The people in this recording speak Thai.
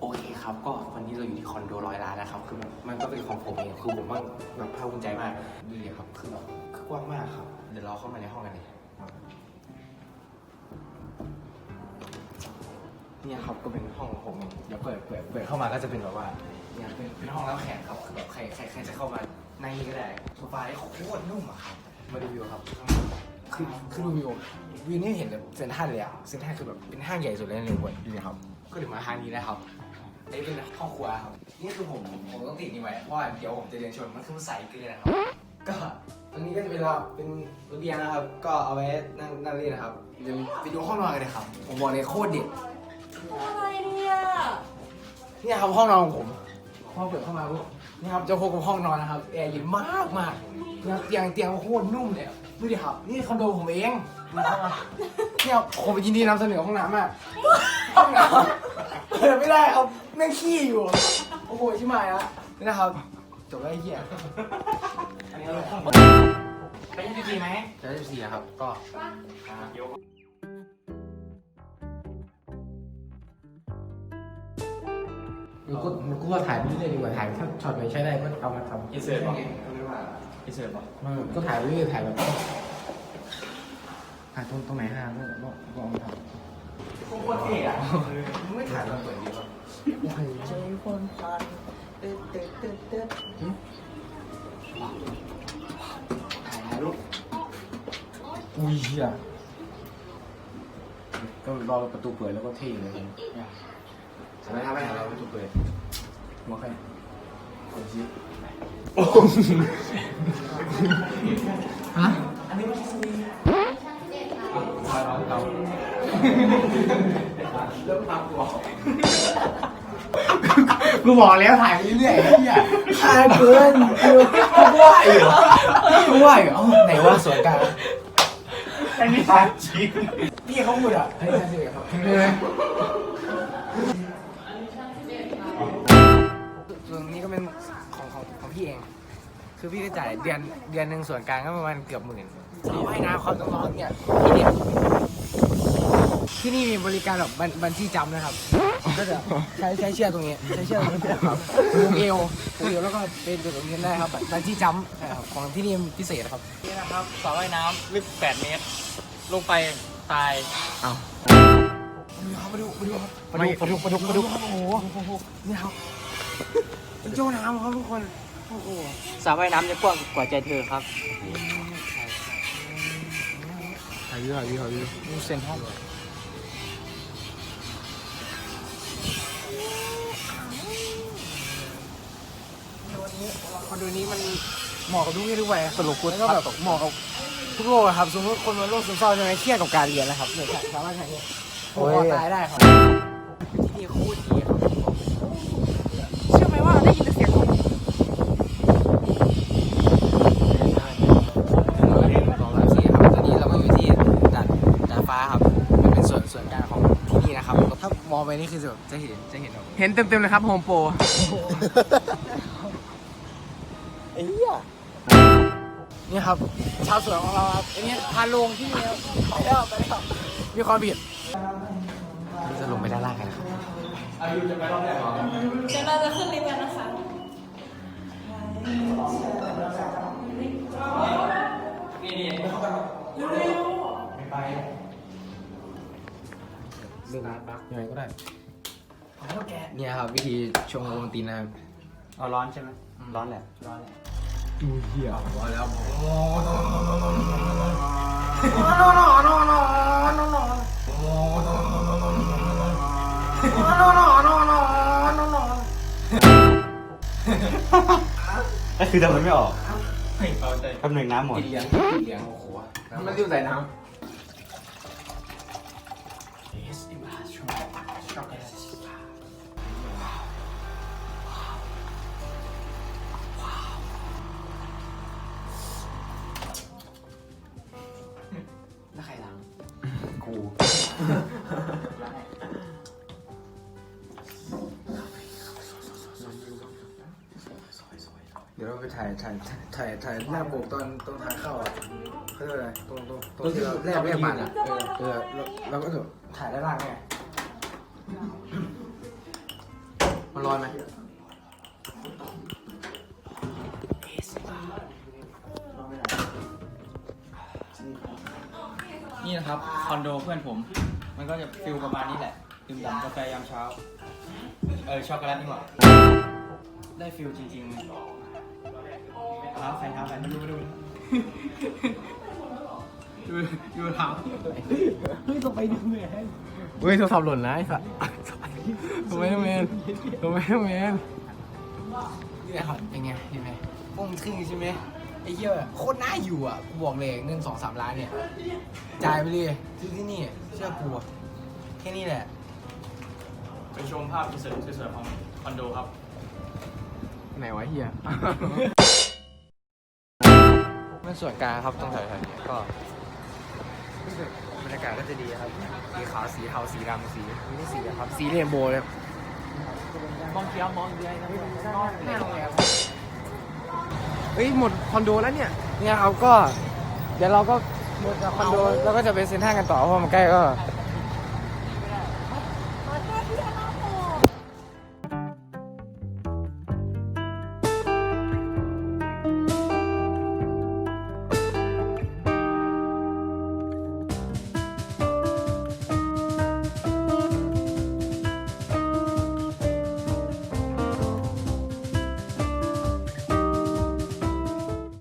โอเคครับก็วันนี้เราอยู่ที่คอนโดร้อยล้านนะครับคือแบบมันก็เป็นของผมเองคือผมว่าแบบภาคภูมิใจมากนี่เลยครับคือแบบคือกว้างมากครับ เดี๋ยวเราเข้ามาในห้องกันเลยเนี่ยครับก็เป็นห้องของผมเองเดี๋ยวเปิดเปิดเปิดเข้ามาก็จะเป็นแบบว่าเนี่ยเป็นเป็นห้องรับแขกครับคือแบบใครใครใครจะเข้ามาในนี้ก็ได้โซฟาที่โคตรนุ่มอะครับ มาดูวิวครับคือคือดูวิววิวนี่เห็นแบบเซนทรัลเลยอะเซนทรัลคือแบบเป็นห้างใหญ่สุดเลยในเมืองดูนะครับ ก็ถึงมาทางนี้แล้วครับอันนี้เป็นห้องครัวครับนี่คือผมผมต้องติดนี่ไว้เพราะว่าเดี๋ยวผมจะเรียนชวนมันคือมันใสเกินนะครับ ก็ตรงนี้ก็จะเป็นเราเป็นระเบียงนะครับ ก็เอาไว้นั่งนั่งเล่นนะครับเดี๋ยวไปดูห้องนอนกันเลยครับ ผมบอกเลยโคตรเด็ดอะไรเนี่ยเนี่ยครับห้องนอนของผม พอเปิดเข้ามาปุ๊บนี่ครับจะพบกับห้องนอนนะครับแอร์เย็นมากมากเตียงเตียงโคตรนุ่มเลยอะดูดิครับ นี่คอนโดผมเองนะครับเนี่ยผมยินดีนำเสนอห้องน้ำมากห้องน้ำเปิดไม่ได้ครับแม่งขี้อยู่โอ้โหชิบหายละนี่นะครับจบแล้วไอ้เหี้ยอันนี้เราห้องไปยี่สิบสี่ไหม จะยี่สิบสี่ครับ ก็ มันก็มันก็ว่าถ่ายไปเรื่อยๆดีกว่าถ่ายถ้าช็อตไหนใช้ได้ก็เอามาทำอินเสิร์ตป่ะอินเสิร์ตป่ะมันก็ถ่ายไปเรื่อยๆถ่ายแบบถ่ายตรงตรงไหนฮะก็ก็ก็เอามาทำโคตรเท่อะมึงไม่ถ่ายตอนเปิดดีป่ะใจคนพันเต้นเต้นเต้นเต้นถ่ายรูปอุ้ยเฮียก็รอประตูเปิดแล้วก็เท่เลย ทำไมทำไมเราประตูเปิดหัวใครคนชี้ฮะอันนี้ไม่ใช่สวีเราเราเริ่มตามตัวกูบอกแล้วถ่ายไปเรื่อยๆไอ้เฮียถ่ายเกินกูกูว่าอยู่กูว่าอยู่เอ้าไหนว่าสวนกลางอันนี้ทางจริงพี่เขาพูดอะเฮ้ยน่าเชื่อครับ คือพี่ก็จ่ายเดือนเดือนหนึ่งส่วนกลางก็ประมาณเกือบหมื่นเอาให้น้ำเขาต้องร้อนเนี่ยที่นี่ที่นี่มีบริการแบบบันบันที่จำนะครับ ก็จะใช้ใช้เชือกตรงนี้ใช้เชือกตรงนี้ครับผูกเอวผูกเอวแล้วก็เป็นจุดตรงนี้ได้ครับบันที่จำใช่ครับของที่นี่พิเศษครับนี่นะครับสระว่ายน้ำลึก 8 เมตร ลงไปตายเอามาดูมาดูครับไม่ปลาดุกปลาดุกปลาดุกโอ้โหโอ้โหนี่ครับเป็นโจ้น้ำครับทุกคน โอ้โหสระว่ายน้ำจะกว้างกว่าใจเธอครับถ่ายวิวถ่ายวิวถ่ายวิวดูเซนห้องคอนโดนี้มันเหมาะกับทุกเพศทุกวัยสรุปคุณก็แบบเหมาะกับทุกโรคอะครับสมมติคนเป็นโรคซึมเศร้าใช่ไหมเครียดกับการเรียนนะครับเนี่ยสามารถใช้เนี่ยโอ้ยตายได้ครับนี่โคตรดีครับ เชื่อไหมว่าได้ยินแต่เสียงลม สองสามสี่ครับตอนนี้เราก็อยู่ที่ดัดดาดฟ้าครับมันเป็นส่วนส่วนกลางของที่นี่นะครับถ้ามอง ไปนี่คือแบบจะเห็นจะเห็นแบบเห็นเต็มๆเลยครับโฮมโปรไอ้เหี้ยนี่ครับ ชาวสวนของเราครับอันนี้พาลงที่นี่ครับไปแล้วไปแล้วมีความผิดนี่จะลงไปด้านล่างกันนะครับเดี๋ยวเราจะขึ้นลิฟต์กันนะคะ เรื่องยังไงก็ได้ เนี่ยครับวิธีชงโอวัลตินนะครับเอาร้อนใช่ไหมร้อนแหละ ร้อนแหละดูเหี้ยว่าแล้วโก็คือทำมันไม่ออกแป๊บหนึ่งน้ำหมดกินเลี้ยงกินเลี้ยงโอ้โหมันอยู่ใส่น้ำ แล้วใครล้างกูเดี๋ยวเราไปถ่ายถ่ายถ่ายถ่ายหน้าปกตอนตอนทางเข้าอะเขาเรียกว่าอะไรตรงตรงตรงที่เราแรกแรกบัตรอะเออเออเราเราก็ถ่ายด้านล่างไง มันร้อนไหมนี่นะครับคอนโดเพื่อนผม มันก็จะฟิลประมาณนี้แหละดื่มด่ำกาแฟยามเช้า เออช็อกโกแลตนี่หว่าได้ฟิลจริงๆเท้าใครเท้าใครมาดูมา ดูดูดูเท้าเฮ้ยต้องไปดูแมนเฮ้ยโทรศัพท์หล่นนะไอ้สัสทำไมต้องแมนทำไมต้องแมนนี่แหละครับเป็นไงเห็นไหมพวกมึงทึ่งใช่ไหมไอ้เหี้ยโคตรน่าอยู่อะกูบอกเลยเงินสองสามล้านเนี่ยจ่ายไปเลยซื้อที่นี่เชื่อกูอะแค่นี้แหละ ไปชมภาพอินเสิร์ตสวยๆของคอนโดครับ ไหนวะเฮียมันส่วนกลางครับตรงแถวๆเนี้ยก็ รู้สึกบรรยากาศก็จะดีครับ สีขาว สีเทา สีดำสีไม่สีอะครับ สีเรนโบว์เลยมองเคี้ยวมองเดือยนะหน้าโรงแรมเฮ้ยหมดคอนโดแล้วเนี่ย เนี่ยครับก็ เดี๋ยวเราก็หมดคอนโดแล้วก็จะไปเซ็นทรัลกันต่อเพราะว่ามันใกล้ก็